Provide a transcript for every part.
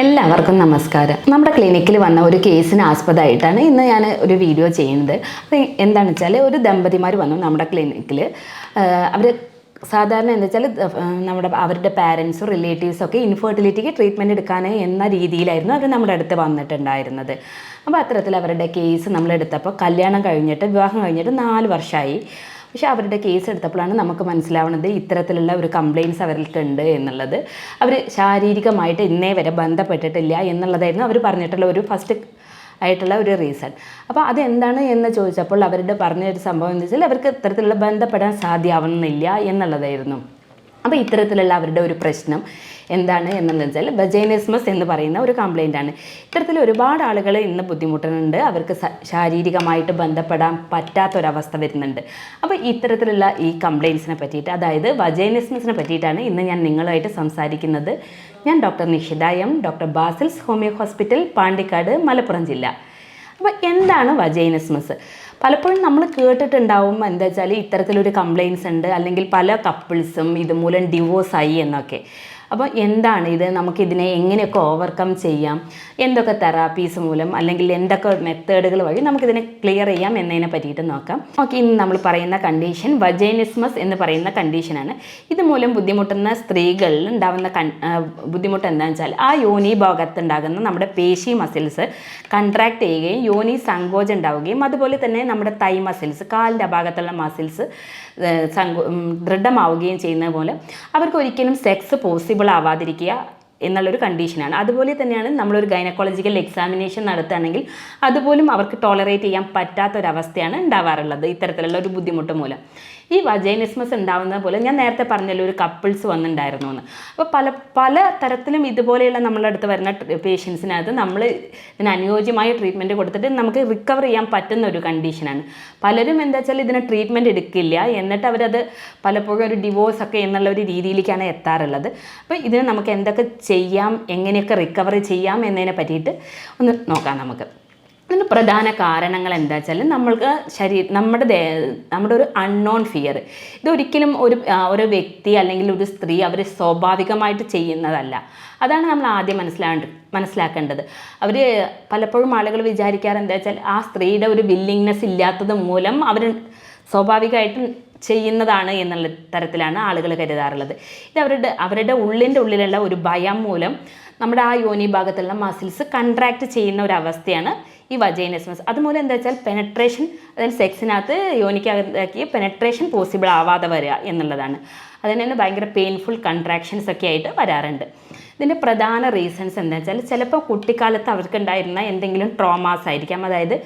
എല്ലാവർക്കും നമസ്കാരം. നമ്മുടെ ക്ലിനിക്കിൽ വന്ന ഒരു കേസിന് ആസ്പദമായിട്ടാണ് ഇന്ന് ഞാൻ ഒരു വീഡിയോ ചെയ്യുന്നത്. അത് എന്താണെന്ന് വെച്ചാൽ ഒരു ദമ്പതിമാർ വന്നു നമ്മുടെ ക്ലിനിക്കിൽ അവർ സാധാരണ എന്താ വെച്ചാൽ നമ്മുടെ അവരുടെ പാരൻസും റിലേറ്റീവ്സും ഒക്കെ ഇൻഫെർട്ടിലിറ്റിക്ക് ട്രീറ്റ്മെന്റ് എടുക്കാൻ എന്ന രീതിയിലായിരുന്നു അവർ നമ്മുടെ അടുത്ത് വന്നിട്ടുണ്ടായിരുന്നത്. അപ്പോൾ അത്തരത്തിൽ അവരുടെ കേസ് നമ്മളെടുത്തപ്പോൾ കല്യാണം കഴിഞ്ഞിട്ട് വിവാഹം കഴിഞ്ഞിട്ട് നാല് വർഷമായി പക്ഷെ അവരുടെ കേസ് എടുത്തപ്പോഴാണ് നമുക്ക് മനസ്സിലാവുന്നത് ഇത്തരത്തിലുള്ള ഒരു കംപ്ലയിൻസ് അവർക്ക് ഉണ്ട് എന്നുള്ളത്. അവർ ശാരീരികമായിട്ട് ഇന്നേ വരെ ബന്ധപ്പെട്ടിട്ടില്ല എന്നുള്ളതായിരുന്നു അവർ പറഞ്ഞിട്ടുള്ള ഒരു ഫസ്റ്റ് ആയിട്ടുള്ള ഒരു റീസൺ അപ്പോൾ അതെന്താണ് എന്ന് ചോദിച്ചപ്പോൾ അവരുടെ പറഞ്ഞൊരു സംഭവം എന്ന് വെച്ചാൽ അവർക്ക് ഇത്തരത്തിലുള്ള ബന്ധപ്പെടാൻ സാധ്യമാവുന്നില്ല എന്നുള്ളതായിരുന്നു. അപ്പോൾ ഇത്തരത്തിലുള്ള അവരുടെ ഒരു പ്രശ്നം എന്താണ് എന്നുള്ളത് വെച്ചാൽ ബജൈനിസ്മസ് എന്ന് പറയുന്ന ഒരു കംപ്ലൈന്റ് ആണ്. ഇത്തരത്തിൽ ഒരുപാട് ആളുകൾ ഇന്ന് ബുദ്ധിമുട്ടുന്നുണ്ട്. അവർക്ക് ശാരീരികമായിട്ട് ബന്ധപ്പെടാൻ പറ്റാത്തൊരവസ്ഥ വരുന്നുണ്ട്. അപ്പോൾ ഇത്തരത്തിലുള്ള ഈ കംപ്ലയിൻസിനെ പറ്റിയിട്ട് അതായത് വജൈനിസ്മസിനെ പറ്റിയിട്ടാണ് ഇന്ന് ഞാൻ നിങ്ങളുമായിട്ട് സംസാരിക്കുന്നത്. ഞാൻ doctor Nishitha M doctor Basil's homoeo hospital Pandikkad Malappuram ജില്ല. അപ്പോൾ എന്താണ് വജൈനസ്മസ് പലപ്പോഴും നമ്മൾ കേട്ടിട്ടുണ്ടാവും എന്താ വെച്ചാൽ ഇത്തരത്തിലൊരു കംപ്ലയിൻസ് ഉണ്ട്. അല്ലെങ്കിൽ പല കപ്പിൾസും ഇതുമൂലം ഡിവോഴ്സായി എന്നൊക്കെ. അപ്പോൾ എന്താണ് ഇത്? നമുക്കിതിനെ എങ്ങനെയൊക്കെ ഓവർകം ചെയ്യാം? എന്തൊക്കെ തെറാപ്പീസ് മൂലം അല്ലെങ്കിൽ എന്തൊക്കെ മെത്തേഡുകൾ വഴി നമുക്കിതിനെ ക്ലിയർ ചെയ്യാം എന്നതിനെ പറ്റിയിട്ട് നോക്കാം. ഓക്കെ ഇന്ന് നമ്മൾ പറയുന്ന കണ്ടീഷൻ വജൈനിസ്മസ് എന്ന് പറയുന്ന കണ്ടീഷനാണ് ഇതുമൂലം ബുദ്ധിമുട്ടുന്ന സ്ത്രീകളിൽ ഉണ്ടാകുന്ന ബുദ്ധിമുട്ട് എന്താണെന്ന് വെച്ചാൽ ആ യോനി ഭാഗത്തുണ്ടാകുന്ന നമ്മുടെ പേശി മസിൽസ് കൺട്രാക്ട് ചെയ്യുകയും യോനി സങ്കോചം ഉണ്ടാവുകയും അതുപോലെ തന്നെ നമ്മുടെ തൈ മസിൽസ് കാലിന്റെ ഭാഗത്തുള്ള മസിൽസ് സങ്കോ ദൃഢമാവുകയും ചെയ്യുന്ന പോലെ അവർക്ക് ഒരിക്കലും സെക്സ് പോസിബിൾ ആവാതിരിക്കുക എന്നുള്ളൊരു കണ്ടീഷനാണ് അതുപോലെ തന്നെയാണ് നമ്മളൊരു ഗൈനക്കോളജിക്കൽ എക്സാമിനേഷൻ നടത്തുകയാണെങ്കിൽ അതുപോലും അവർക്ക് ടോളറേറ്റ് ചെയ്യാൻ പറ്റാത്തൊരവസ്ഥയാണ് ഉണ്ടാവാറുള്ളത് ഇത്തരത്തിലുള്ള ഒരു ബുദ്ധിമുട്ട് മൂലം. ഈ വജൈനിസ്മസ് ഉണ്ടാവുന്ന പോലെ ഞാൻ നേരത്തെ പറഞ്ഞല്ലോ ഒരു കപ്പിൾസ് വന്നിട്ടുണ്ടായിരുന്നു എന്ന് അപ്പോൾ പല പല തരത്തിലും ഇതുപോലെയുള്ള നമ്മളുടെ അടുത്ത് വരുന്ന പേഷ്യൻസിനകത്ത് നമ്മൾ ഇതിന് അനുയോജ്യമായ ട്രീറ്റ്മെന്റ് കൊടുത്തിട്ട് നമുക്ക് റിക്കവർ ചെയ്യാൻ പറ്റുന്ന ഒരു കണ്ടീഷനാണ്. പലരും എന്താ വെച്ചാൽ ഇതിന് ട്രീറ്റ്മെന്റ് എടുക്കില്ല. എന്നിട്ട് അവരത് പലപ്പോഴും ഒരു ഡിവോഴ്സ് ഒക്കെ എന്നുള്ള ഒരു രീതിയിലേക്കാണ് എത്താറുള്ളത്. അപ്പോൾ ഇതിന് നമുക്ക് എന്തൊക്കെ ചെയ്യാം എങ്ങനെയൊക്കെ റിക്കവർ ചെയ്യാം എന്നതിനെ പറ്റിയിട്ട് ഒന്ന് നോക്കാം നമുക്ക്. അതിന് പ്രധാന കാരണങ്ങൾ എന്താ വെച്ചാൽ നമ്മൾക്ക് ശരീര നമ്മുടെ ദേ- നമ്മുടെ ഒരു അൺനോൺ ഫിയർ ഇതൊരിക്കലും ഒരു ഒരു വ്യക്തി അല്ലെങ്കിൽ ഒരു സ്ത്രീ അവർ സ്വാഭാവികമായിട്ട് ചെയ്യുന്നതല്ല. അതാണ് നമ്മൾ ആദ്യം മനസ്സിലാണ്ട് മനസ്സിലാക്കേണ്ടത്. അവർ പലപ്പോഴും ആളുകൾ വിചാരിക്കാറ് എന്താ വെച്ചാൽ ആ സ്ത്രീയുടെ ഒരു വില്ലിങ്നെസ് ഇല്ലാത്തത് മൂലം അവർ സ്വാഭാവികമായിട്ട് ചെയ്യുന്നതാണ് എന്നുള്ള തരത്തിലാണ് ആളുകൾ കരുതാറുള്ളത്. ഇത് അവരുടെ അവരുടെ ഉള്ളിന്റെ ഉള്ളിലുള്ള ഒരു ഭയം മൂലം നമ്മുടെ ആ യോനി ഭാഗത്തുള്ള മസിൽസ് കൺട്രാക്ട് ചെയ്യുന്ന ഒരു അവസ്ഥയാണ് ഈ വജൈനസ്മസ് അതുമൂലം എന്താ വെച്ചാൽ പെനട്രേഷൻ അതായത് സെക്സിനകത്ത് യോനിക്കകത്താക്കി പെനട്രേഷൻ പോസിബിൾ ആവാതെ വരിക എന്നുള്ളതാണ്. അതിന് തന്നെ ഭയങ്കര പെയിൻഫുൾ കൺട്രാക്ഷൻസ് ഒക്കെ ആയിട്ട് വരാറുണ്ട്. ഇതിന്റെ പ്രധാന റീസൺസ് എന്താ വെച്ചാൽ ചിലപ്പോൾ കുട്ടിക്കാലത്ത് അവർക്കുണ്ടായിരുന്ന എന്തെങ്കിലും ട്രോമാസ് ആയിരിക്കാം. അതായത്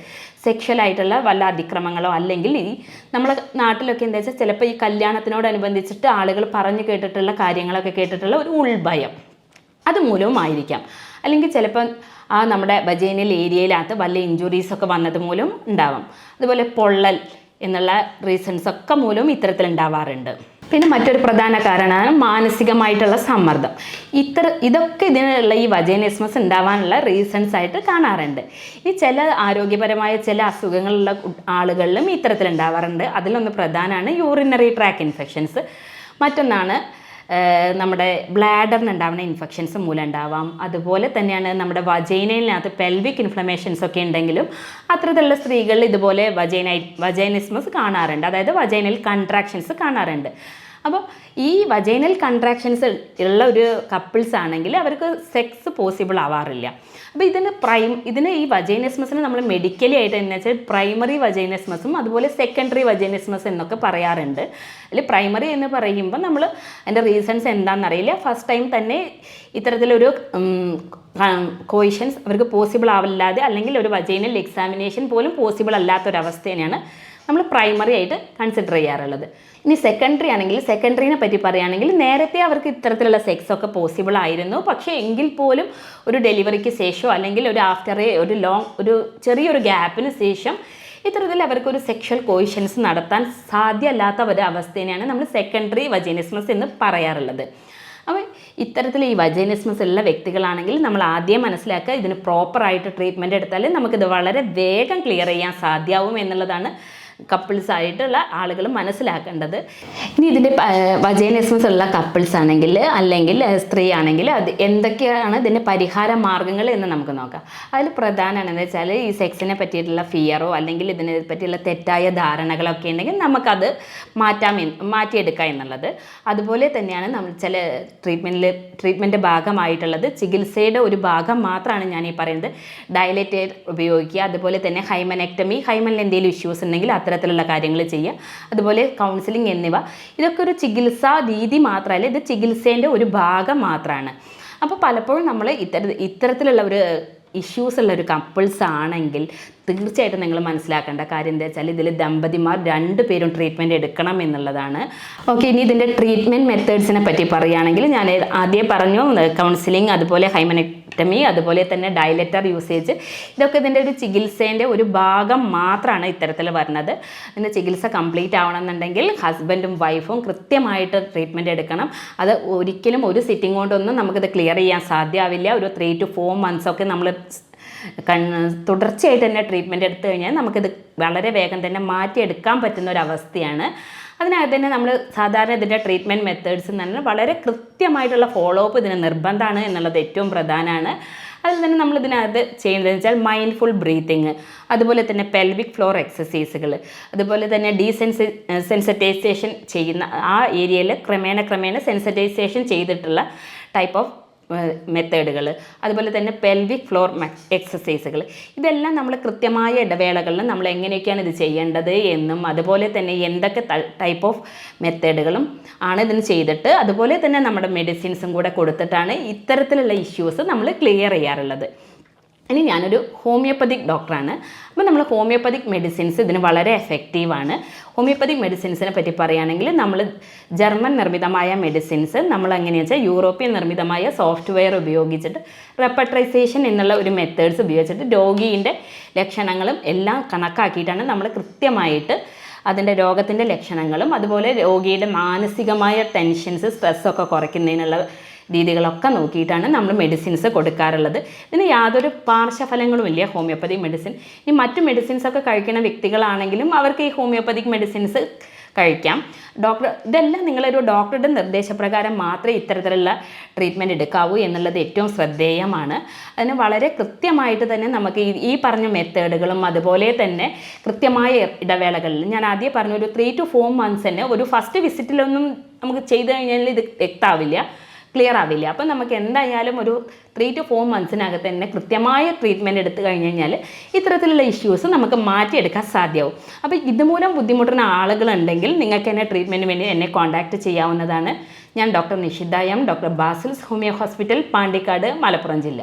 സെക്ഷൽ ആയിട്ടുള്ള വല്ല അതിക്രമങ്ങളോ അല്ലെങ്കിൽ ഈ നമ്മളെ നാട്ടിലൊക്കെ എന്താ വെച്ചാൽ ചിലപ്പോൾ ഈ കല്യാണത്തിനോടനുബന്ധിച്ചിട്ട് ആളുകൾ പറഞ്ഞു കേട്ടിട്ടുള്ള കാര്യങ്ങളൊക്കെ കേട്ടിട്ടുള്ള ഒരു ഉൾഭയം. അതുമൂലവും ആയിരിക്കാം അല്ലെങ്കിൽ ചിലപ്പം ആ നമ്മുടെ ബജേനൽ ഏരിയയിലകത്ത് വല്ല ഇഞ്ചുറീസ് ഒക്കെ വന്നത് മൂലം ഉണ്ടാവാം. അതുപോലെ പൊള്ളൽ എന്നുള്ള റീസൺസ് ഒക്കെ മൂലം ഇത്തരത്തിൽ ഉണ്ടാവാറുണ്ട്. പിന്നെ മറ്റൊരു പ്രധാന കാരണമാണ് മാനസികമായിട്ടുള്ള സമ്മർദ്ദം. ഇത്ര ഇതൊക്കെ ഇതിനുള്ള ഈ വജേനിസ്മസ് ഉണ്ടാവാനുള്ള റീസൺസ് ആയിട്ട് കാണാറുണ്ട്. ഈ ചില ആരോഗ്യപരമായ ചില അസുഖങ്ങളുള്ള ആളുകളിലും ഇത്തരത്തിൽ ഉണ്ടാവാറുണ്ട്. അതിലൊന്ന് പ്രധാനമാണ് യൂറിനറി ട്രാക്ക് ഇൻഫെക്ഷൻസ് മറ്റൊന്നാണ് നമ്മുടെ ബ്ലാഡറിന് ഉണ്ടാവുന്ന ഇൻഫെക്ഷൻസ് മൂലം ഉണ്ടാവാം അതുപോലെ തന്നെയാണ് നമ്മുടെ വജൈനയിനകത്ത് പെൽവിക് ഇൻഫ്ലമേഷൻസ് ഒക്കെ ഉണ്ടെങ്കിലും അത്തരത്തിലുള്ള സ്ത്രീകളിൽ ഇതുപോലെ വജൈനൈ വജൈനിസ്മസ് കാണാറുണ്ട്. അതായത് വജൈനൽ കൺട്രാക്ഷൻസ് കാണാറുണ്ട്. അപ്പോൾ ഈ വജൈനൽ കൺട്രാക്ഷൻസ് ഉള്ള ഒരു കപ്പിൾസ് ആണെങ്കിൽ അവർക്ക് സെക്സ് പോസിബിൾ ആവാറില്ല. അപ്പോൾ ഇതിന് പ്രൈം ഇതിന് ഈ വജൈനസ്മസിന് നമ്മൾ മെഡിക്കലി ആയിട്ട് എന്ന് വെച്ചാൽ പ്രൈമറി വജൈനസ്മസും അതുപോലെ സെക്കൻഡറി വജൈനസ്മസ് എന്നൊക്കെ പറയാറുണ്ട്. അതിൽ പ്രൈമറി എന്ന് പറയുമ്പോൾ നമ്മൾ അതിന്റെ റീസൺസ് എന്താണെന്നറിയില്ല ഫസ്റ്റ് ടൈം തന്നെ ഇത്തരത്തിലൊരു കോയിഷൻസ് അവർക്ക് പോസിബിൾ ആവില്ലാതെ അല്ലെങ്കിൽ ഒരു വജൈനൽ എക്സാമിനേഷൻ പോലും പോസിബിൾ അല്ലാത്തൊരവസ്ഥയാണ് നമ്മൾ പ്രൈമറി ആയിട്ട് കൺസിഡർ ചെയ്യാറുള്ളത്. ഇനി സെക്കൻഡറി ആണെങ്കിൽ സെക്കൻഡറിനെ പറ്റി പറയുകയാണെങ്കിൽ നേരത്തെ അവർക്ക് ഇത്തരത്തിലുള്ള സെക്സ് ഒക്കെ പോസിബിൾ ആയിരുന്നു. പക്ഷേ എങ്കിൽ പോലും ഒരു ഡെലിവറിക്ക് ശേഷം അല്ലെങ്കിൽ ഒരു ആഫ്റ്റർ ഒരു ലോങ് ഒരു ചെറിയൊരു ഗ്യാപ്പിന് ശേഷം ഇത്തരത്തിൽ അവർക്കൊരു സെക്ഷൽ കോയിഷൻസ് നടത്താൻ സാധ്യമല്ലാത്ത ഒരു അവസ്ഥേനെയാണ് നമ്മൾ സെക്കൻഡറി വജൈനിസ്മസ് എന്ന് പറയാറുള്ളത്. അപ്പോൾ ഇത്തരത്തിൽ ഈ വജൈനിസ്മസ് ഉള്ള വ്യക്തികളാണെങ്കിൽ നമ്മൾ ആദ്യം മനസ്സിലാക്കുക ഇതിന് പ്രോപ്പറായിട്ട് ട്രീറ്റ്മെന്റ് എടുത്താൽ നമുക്കിത് വളരെ വേഗം ക്ലിയർ ചെയ്യാൻ സാധ്യമാവും എന്നുള്ളതാണ് കപ്പിൾസ് ആയിട്ടുള്ള ആളുകൾ മനസ്സിലാക്കേണ്ടത്. ഇനി ഇതിന്റെ വജൈനിസ്മസ് ഉള്ള കപ്പിൾസ് ആണെങ്കിൽ അല്ലെങ്കിൽ സ്ത്രീ ആണെങ്കിൽ അത് എന്തൊക്കെയാണ് ഇതിന്റെ പരിഹാര മാർഗങ്ങൾ എന്ന് നമുക്ക് നോക്കാം. അതിൽ പ്രധാനമാണെന്ന് വെച്ചാൽ ഈ സെക്സിനെ പറ്റിയിട്ടുള്ള ഫിയറോ അല്ലെങ്കിൽ ഇതിനെ പറ്റിയുള്ള തെറ്റായ ധാരണകളൊക്കെ ഉണ്ടെങ്കിൽ നമുക്കത് മാറ്റാം മാറ്റിയെടുക്കാം എന്നുള്ളത്. അതുപോലെ തന്നെയാണ് നമ്മൾ ചില ട്രീറ്റ്മെന്റിൽ ട്രീറ്റ്മെന്റ് ഭാഗമായിട്ടുള്ളത് ചികിത്സയുടെ ഒരു ഭാഗം മാത്രമാണ് ഞാൻ ഈ പറയുന്നത്. ഡയലറ്റേർ ഉപയോഗിക്കുക അതുപോലെ തന്നെ ഹൈമനെക്ടമി ഹൈമനിൽ എന്തെങ്കിലും ഇഷ്യൂസ് ഉണ്ടെങ്കിൽ അത്തരത്തിലുള്ള കാര്യങ്ങൾ ചെയ്യുക. അതുപോലെ കൗൺസിലിംഗ് എന്നിവ. ഇതൊക്കെ ഒരു ചികിത്സാ രീതി മാത്രമല്ല ഇത് ചികിത്സേന്റെ ഒരു ഭാഗം മാത്രമാണ് അപ്പോൾ പലപ്പോഴും നമ്മൾ ഇത്തര ഇത്തരത്തിലുള്ള ഒരു ഇഷ്യൂസ് ഉള്ള ഒരു കപ്പിൾസ് ആണെങ്കിൽ തീർച്ചയായിട്ടും നിങ്ങൾ മനസ്സിലാക്കേണ്ട കാര്യം എന്താ വെച്ചാൽ ഇതിൽ ദമ്പതിമാർ രണ്ട് പേരും ട്രീറ്റ്മെന്റ് എടുക്കണം എന്നുള്ളതാണ്. ഓക്കെ ഇനി ഇതിന്റെ ട്രീറ്റ്മെന്റ് മെത്തേഡ്സിനെ പറ്റി പറയുകയാണെങ്കിൽ ഞാൻ ആദ്യം പറഞ്ഞു കൗൺസിലിംഗ് അതുപോലെ ഹൈമനക്ടമി അതുപോലെ തന്നെ ഡയലറ്റർ യൂസേജ്. ഇതൊക്കെ ഇതിന്റെ ഒരു ചികിത്സേന്റെ ഒരു ഭാഗം മാത്രമാണ് ഇത്തരത്തിൽ വരുന്നത് ഇതിന്റെ ചികിത്സ കംപ്ലീറ്റ് ആവണമെന്നുണ്ടെങ്കിൽ ഹസ്ബൻഡും വൈഫും കൃത്യമായിട്ട് ട്രീറ്റ്മെന്റ് എടുക്കണം. അത് ഒരിക്കലും ഒരു സിറ്റിംഗ് കൊണ്ടൊന്നും നമുക്കിത് ക്ലിയർ ചെയ്യാൻ സാധ്യമാവില്ല ഒരു ത്രീ ടു ഫോർ മന്ത്സ് ഒക്കെ നമ്മൾ കണ്ണ് തുടർച്ചയായിട്ട് തന്നെ ട്രീറ്റ്മെന്റ് എടുത്തു കഴിഞ്ഞാൽ നമുക്കിത് വളരെ വേഗം തന്നെ മാറ്റിയെടുക്കാൻ പറ്റുന്ന ഒരു അവസ്ഥയാണ്. അതിനകത്ത് തന്നെ നമ്മൾ സാധാരണ ഇതിന്റെ ട്രീറ്റ്മെന്റ് മെത്തേഡ്സ് എന്ന് പറഞ്ഞാൽ വളരെ കൃത്യമായിട്ടുള്ള ഫോളോ അപ്പ് ഇതിന് നിർബന്ധമാണ് എന്നുള്ളത് ഏറ്റവും പ്രധാനമാണ് അതിൽ തന്നെ നമ്മൾ ഇതിനകത്ത് ചെയ്യുന്നത് വെച്ചാൽ മൈൻഡ്ഫുൾ ബ്രീത്തിങ് അതുപോലെ തന്നെ പെൽവിക് ഫ്ലോർ എക്സസൈസുകൾ അതുപോലെ തന്നെ ഡീസെൻസി സെൻസിറ്റൈസേഷൻ ചെയ്യുന്ന ആ ഏരിയയിൽ ക്രമേണ ക്രമേണ സെൻസിറ്റൈസേഷൻ ചെയ്തിട്ടുള്ള ടൈപ്പ് ഓഫ് മെത്തേഡുകൾ അതുപോലെ തന്നെ പെൽവിക് ഫ്ലോർ എക്സസൈസുകൾ ഇതെല്ലാം നമ്മൾ കൃത്യമായ ഇടവേളകളിൽ നമ്മൾ എങ്ങനെയൊക്കെയാണ് ഇത് ചെയ്യേണ്ടത് എന്നും അതുപോലെ തന്നെ എന്തൊക്കെ ടൈപ്പ് ഓഫ് മെത്തേഡുകളും ആണ് ഇതിന് ചെയ്തിട്ട് അതുപോലെ തന്നെ നമ്മുടെ മെഡിസിൻസും കൂടെ കൊടുത്തിട്ടാണ് ഇത്തരത്തിലുള്ള ഇഷ്യൂസ് നമ്മൾ ക്ലിയർ ചെയ്യാറുള്ളത്. ഇനി ഞാനൊരു ഹോമിയോപ്പതിക് ഡോക്ടറാണ് അപ്പോൾ നമ്മൾ ഹോമിയോപ്പതിക് മെഡിസിൻസ് ഇതിന് വളരെ എഫക്റ്റീവാണ് ഹോമിയോപ്പതിക് മെഡിസിൻസിനെ പറ്റി പറയുകയാണെങ്കിൽ നമ്മൾ ജർമ്മൻ നിർമ്മിതമായ മെഡിസിൻസ് നമ്മൾ എങ്ങനെയാണെന്ന് വെച്ചാൽ യൂറോപ്യൻ നിർമ്മിതമായ സോഫ്റ്റ്വെയർ ഉപയോഗിച്ചിട്ട് റെപ്പട്രൈസേഷൻ എന്നുള്ള ഒരു മെത്തേഡ്സ് ഉപയോഗിച്ചിട്ട് രോഗീന്റെ ലക്ഷണങ്ങളും എല്ലാം കണക്കാക്കിയിട്ടാണ് നമ്മൾ കൃത്യമായിട്ട് അതിന്റെ രോഗത്തിന്റെ ലക്ഷണങ്ങളും അതുപോലെ രോഗിയുടെ മാനസികമായ ടെൻഷൻസ് സ്ട്രെസ്സൊക്കെ കുറയ്ക്കുന്നതിനുള്ള രീതികളൊക്കെ നോക്കിയിട്ടാണ് നമ്മൾ മെഡിസിൻസ് കൊടുക്കാറുള്ളത്. ഇതിന് യാതൊരു പാർശ്വഫലങ്ങളും ഇല്ല ഹോമിയോപ്പതി മെഡിസിൻ ഇനി മറ്റു മെഡിസിൻസ് ഒക്കെ കഴിക്കുന്ന വ്യക്തികളാണെങ്കിലും അവർക്ക് ഈ ഹോമിയോപ്പതിക് മെഡിസിൻസ് കഴിക്കാം. ഡോക്ടർ ഇതെല്ലാം നിങ്ങളൊരു ഡോക്ടറുടെ നിർദ്ദേശപ്രകാരം മാത്രമേ ഇത്തരത്തിലുള്ള ട്രീറ്റ്മെന്റ് എടുക്കാവൂ എന്നുള്ളത് ഏറ്റവും ശ്രദ്ധേയമാണ്. അതിന് വളരെ കൃത്യമായിട്ട് തന്നെ നമുക്ക് ഈ ഈ പറഞ്ഞ മെത്തേഡുകളും അതുപോലെ തന്നെ കൃത്യമായ ഇടവേളകളിൽ ഞാൻ ആദ്യം പറഞ്ഞ ഒരു ത്രീ ടു ഫോർ മന്ത്സ് തന്നെ ഒരു ഫസ്റ്റ് വിസിറ്റിലൊന്നും നമുക്ക് ചെയ്തു കഴിഞ്ഞാൽ ഇത് വ്യക്തമാവില്ല ക്ലിയർ ആവില്ല. അപ്പം നമുക്ക് എന്തായാലും ഒരു ത്രീ ടു ഫോർ മന്ത്സിനകത്ത് തന്നെ കൃത്യമായ ട്രീറ്റ്മെന്റ് എടുത്തു കഴിഞ്ഞ് കഴിഞ്ഞാൽ ഇത്തരത്തിലുള്ള ഇഷ്യൂസ് നമുക്ക് മാറ്റിയെടുക്കാൻ സാധ്യമാവും അപ്പോൾ ഇതുമൂലം ബുദ്ധിമുട്ടുന്ന ആളുകളുണ്ടെങ്കിൽ നിങ്ങൾക്ക് എന്നെ ട്രീറ്റ്മെന്റിന് വേണ്ടി എന്നെ കോൺടാക്റ്റ് ചെയ്യാവുന്നതാണ് ഞാൻ doctor Nishidha M doctor Basil's homoeo hospital Pandikkad Malappuram ജില്ല.